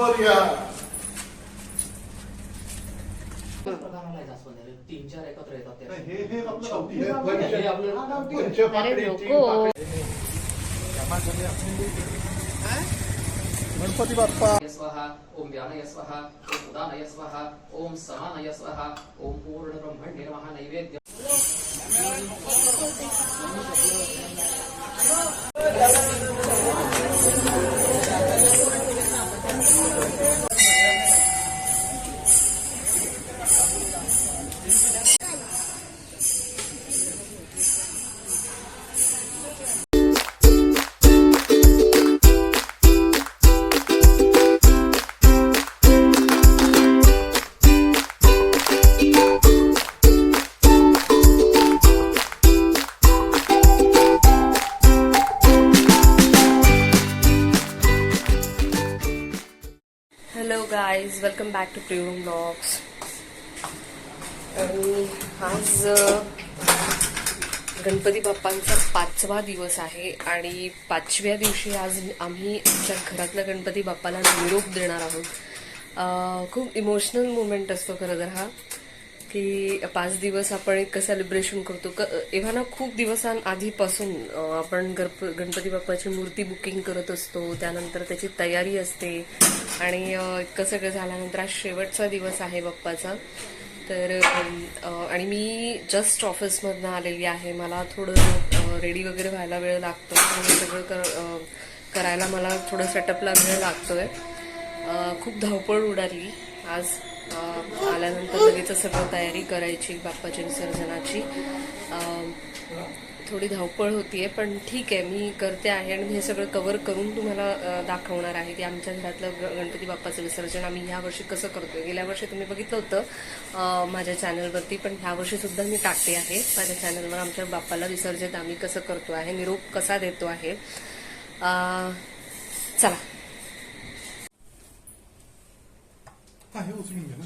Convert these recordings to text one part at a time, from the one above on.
मोरया तीन चार एकत्र येतात हे हे आपलं गणपती बाप्पा स्वाहा ओम व्यानय स्वाहा ओम उदानय स्वाहा ओम समानय स्वाहा ओम पूर्ण ब्रह्मण्य नमः नैवेद्य बॅक टू प्रियम ब्लॉग्स आणि आज गणपती बाप्पांचा पाचवा दिवस आहे आणि पाचव्या दिवशी आज आम्ही आमच्या घरातल्या गणपती बाप्पाला निरोप देणार आहोत. खूप इमोशनल मुवमेंट असतो खरं तर हा. की पाच दिवस आपण इतकं सेलिब्रेशन करतो. क एव्हा ना खूप दिवसांआधीपासून आपण गणप गणपती बाप्पाची मूर्ती बुकिंग करत असतो. त्यानंतर त्याची तयारी असते. आणि इतकं सगळं झाल्यानंतर आज शेवटचा दिवस आहे बाप्पाचा. तर आणि मी जस्ट ऑफिसमधनं आलेली आहे. मला थोडं रेडी वगैरे व्हायला वेळ लागतो. हे सगळं कर करायला मला थोडं सेटअपला वेळ लागतोय. आहे खूप धावपळ उडाली. आज आल्यानंतर लगेच सगळं तयारी करायची बाप्पाच्या विसर्जनाची. थोडी धावपळ होतीये पण ठीक आहे मी करते आहे आणि हे सगळं कवर करून तुम्हाला दाखवणार आहे की आमच्या घरातलं गणपती बाप्पाचं विसर्जन आम्ही ह्या वर्षी कसं करतोय. गेल्या वर्षी तुम्ही बघितलं होतं माझ्या चॅनलवरती पण ह्या वर्षी सुद्धा मी टाकते आहे. माझ्या चॅनलवर आमच्या बाप्पाला विसर्जन आम्ही कसं करतो आहे निरोप कसा देतो आहे. चला. हा हे उचलून घे ना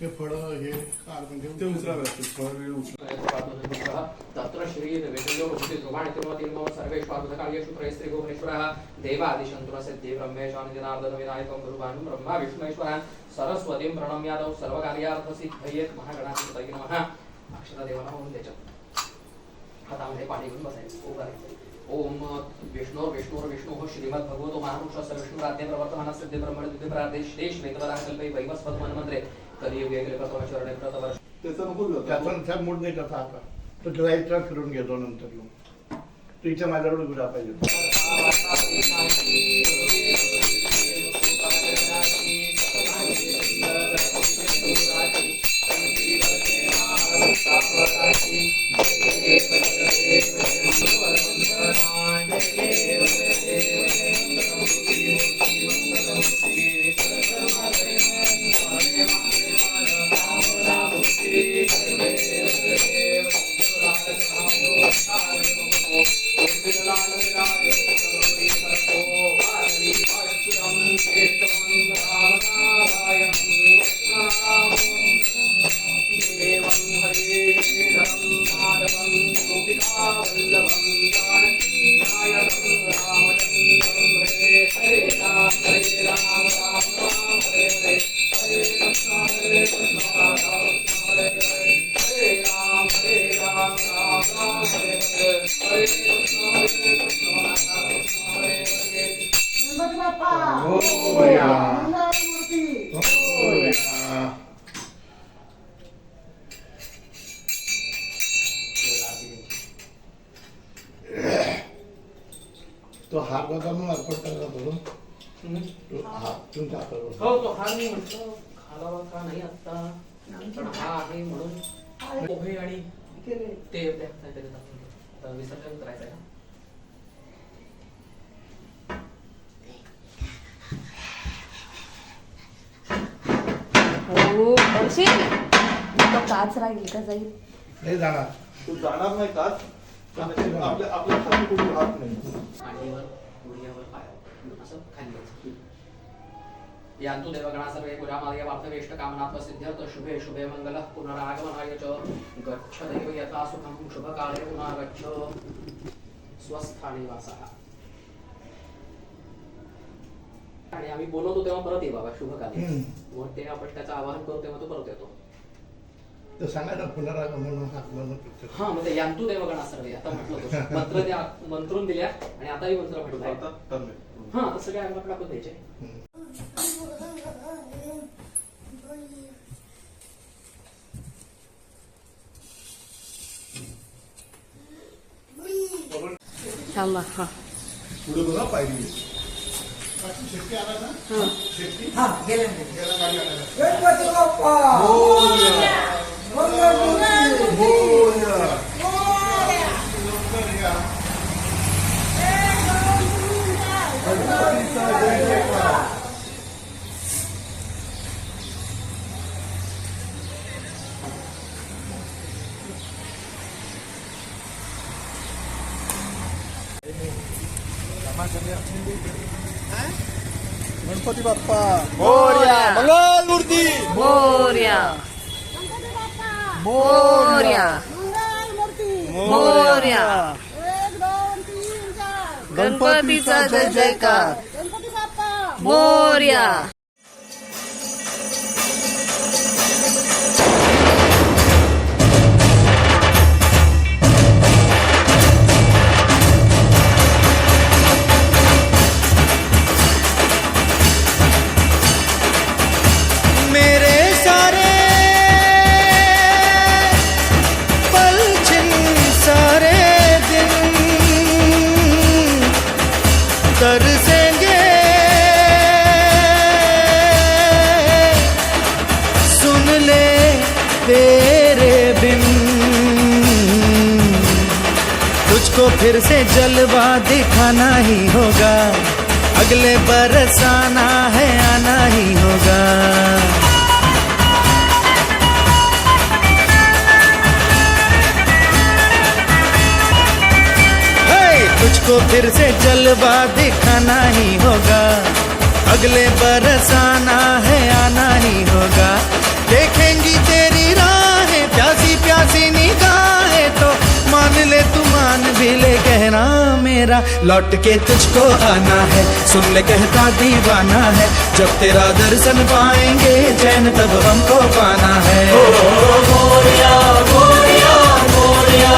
ते फळ हे कार म्हणजे ते उचलावे फळ वेळ उचला तत्र श्री वेदयो भक्ति ध्रुवाणि तिरुमति नमो सर्वेष्वार्धकार्येषु प्रयस्त्री भुवनेश्वरः देवादिशन्तुरसिद्धि ब्रह्मेशानजनार्दन विनायकं गुरुवान् ब्रह्मा विष्णुश्वरः सरस्वतीं प्रणम्यादौ सर्वकार्यार्थसिद्धये महागणाधिपतये नमः अक्षतादेवाला म्हणून त्याच्यात हातामध्ये पाणी घेऊन बसायचं ओ करायचं ओम विष्णोर विष्णु श्रीमद भगवतो महापुरुष विष्णुराध्य प्रवर्तमान सिद्धी ब्रह्मण द्वितीय प्रादेश देश वेदवराकल्पै वैवस्पत मनमंत्रे कलियुगे गेले प्रथम चरणे प्रथम त्याचा नको. त्याचा मूड नाही त्याचा आता. तो ड्राईव्हचा फिरून घेतो नंतर मग तू इथे माझ्याकडे गुरा पाहिजे. तो हार दादा म्हणून अर्पण करायला धरून तो हार तुमच्या हातावर हो तो हा मी म्हटलं. खालावा का नाही आता पण हा आहे म्हणून. पोहे आणि ते विसर्जन करायचं आहे का हो अशी तो काच राहील का जाईल नाही जाणार. तू जाणार नाही का आपल्या आपल्या खाली कोणी राहत नाही. मांडीवर गुडघ्यावर पायावर असं खाली यायचं. यान्तु देवगणा सर्वे वार्तवेष्ट सिद्ध्यर्थ शुभे शुभे मंगल पुनरागमनाय च. गच्छ दैव यथा सुखं शुभकाले पुनर्गच्छ स्वस्थाने वासः आणि आम्ही बोलवतो तेव्हा परत ये बाबा शुभकाली हम्म. मग ते आपण त्याचं आवाहन करू तेव्हा तो परत येतो. तर सांगा ना पुनरागमन आगमन हा मग ते यांतू देव गणा सर्वे आता म्हटलं मंत्र त्या मंत्रून दिल्या आणि आताही मंत्र आता. हा तसं काय आपल्याला आपण द्यायचे. थांबा हा. पुढे बघा पाहिजे शेट्टी आला ना शेट्टी गेला गणपती बाप्पा. मंगल मूर्ती. मोर्या मोर्या मोर्या गणपतीचा जय जयकार. गणपती बाप्पा मोर्या फिर से जलवा दिखाना ही होगा। अगले बरस आना है, आना ही होगा। तुझको फिर से जलवा दिखाना ही होगा। अगले बरस आना है, आना ही मेरा लौट के तुझको आना है सुन ले कहता दीवाना है जब तेरा दर्शन पाएँगे चैन तब हमको पाना है ओ, ओ, ओ, गोरिया, गोरिया, मोरिया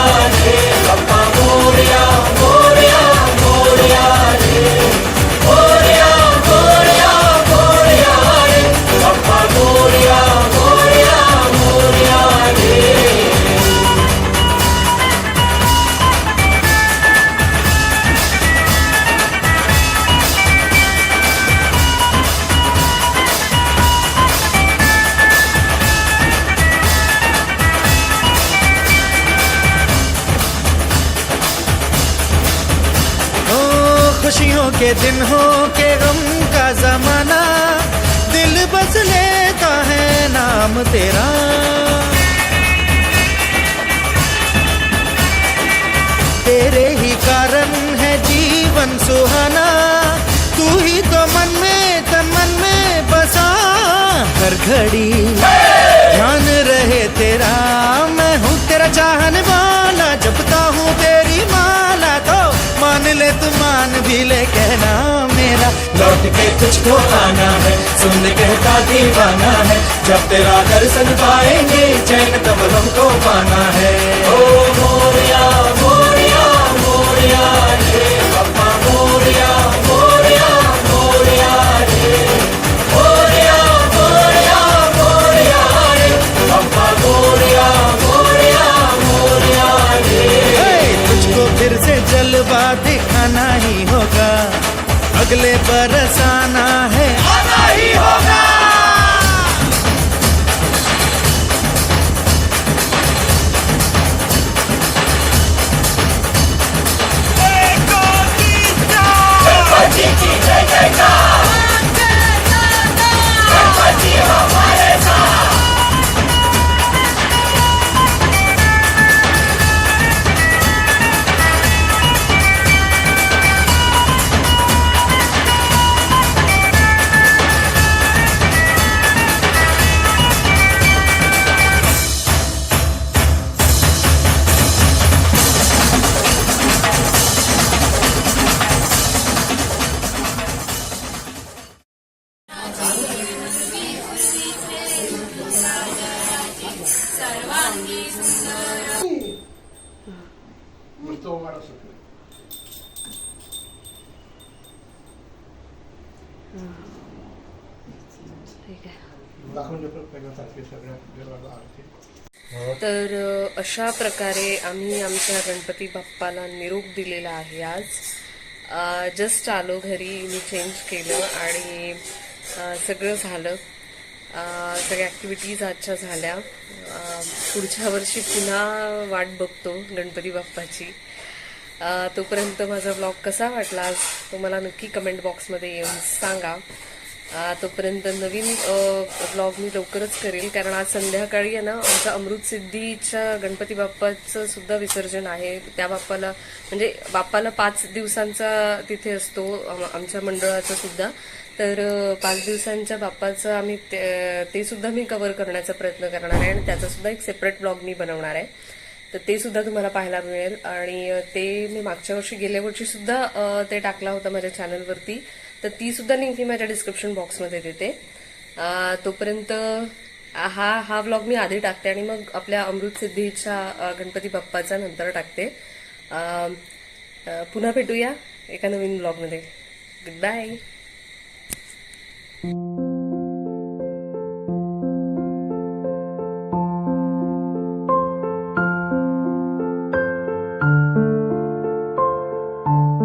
के दिन हो के गम का जमाना दिल बस लेता है नाम तेरा। तेरे ही कारण है जीवन सुहाना, तू ही तो मन में, तन मन में बसा हर घड़ी। ध्यान रहे तेरा, मैं हूँ तेरा चाहने वाला, जपता हूँ तेरी माला तो मान ले तू मान भी ले मेरा लौट के तुझको आना है। सुन कहता दीवाना है। जब तेरा दर्शन पाएँगे, चैन तब हमको पाना है। ओ मोरिया मोरिया मोरिया रे मोरिया तुझको फिर से जलवा दिखाना ही होगा। अगले बरसाना है। आना ही होगा। ठीक आहे तर अशा प्रकारे आम्ही आमच्या गणपती बाप्पाला निरोप दिलेला आहे आज. जस्ट आलो घरी मी चेंज केलं आणि सगळं झालं. सगळ्या ॲक्टिव्हिटीज आजच्या झाल्या. पुढच्या वर्षी पुन्हा वाट बघतो गणपती बाप्पाची. तोपर्यंत माझा ब्लॉग कसा वाटला आज तो मला नक्की कमेंट बॉक्समध्ये येऊन सांगा. तोपर्यंत नवीन ब्लॉग मी लवकरच करेल. कारण आज संध्याकाळी आहे ना आमच्या अमृत सिद्धीच्या गणपती बाप्पाचं सुद्धा विसर्जन आहे. त्या बाप्पाला म्हणजे बाप्पाला पाच दिवसांचा तिथे असतो आमच्या मंडळाचा सुद्धा. तर पाच दिवसांच्या बाप्पाचं आम्ही ते ते सुद्धा मी कव्हर करण्याचा प्रयत्न करणार आहे. आणि त्याचा सुद्धा एक सेपरेट ब्लॉग मी बनवणार आहे. तर ते सुद्धा तुम्हाला पाहायला मिळेल. आणि ते मी मागच्या वर्षी गेल्या वर्षी सुद्धा ते टाकला होता माझ्या चॅनलवरती. तर ती सुद्धा लिंक मी माझ्या डिस्क्रिप्शन बॉक्समध्ये देते. तोपर्यंत हा हा व्लॉग मी आधी टाकते आणि मग आपल्या अमृत सिद्धीच्या गणपती बाप्पाचा नंतर टाकते. पुन्हा भेटूया एका नवीन ब्लॉगमध्ये गुड बाय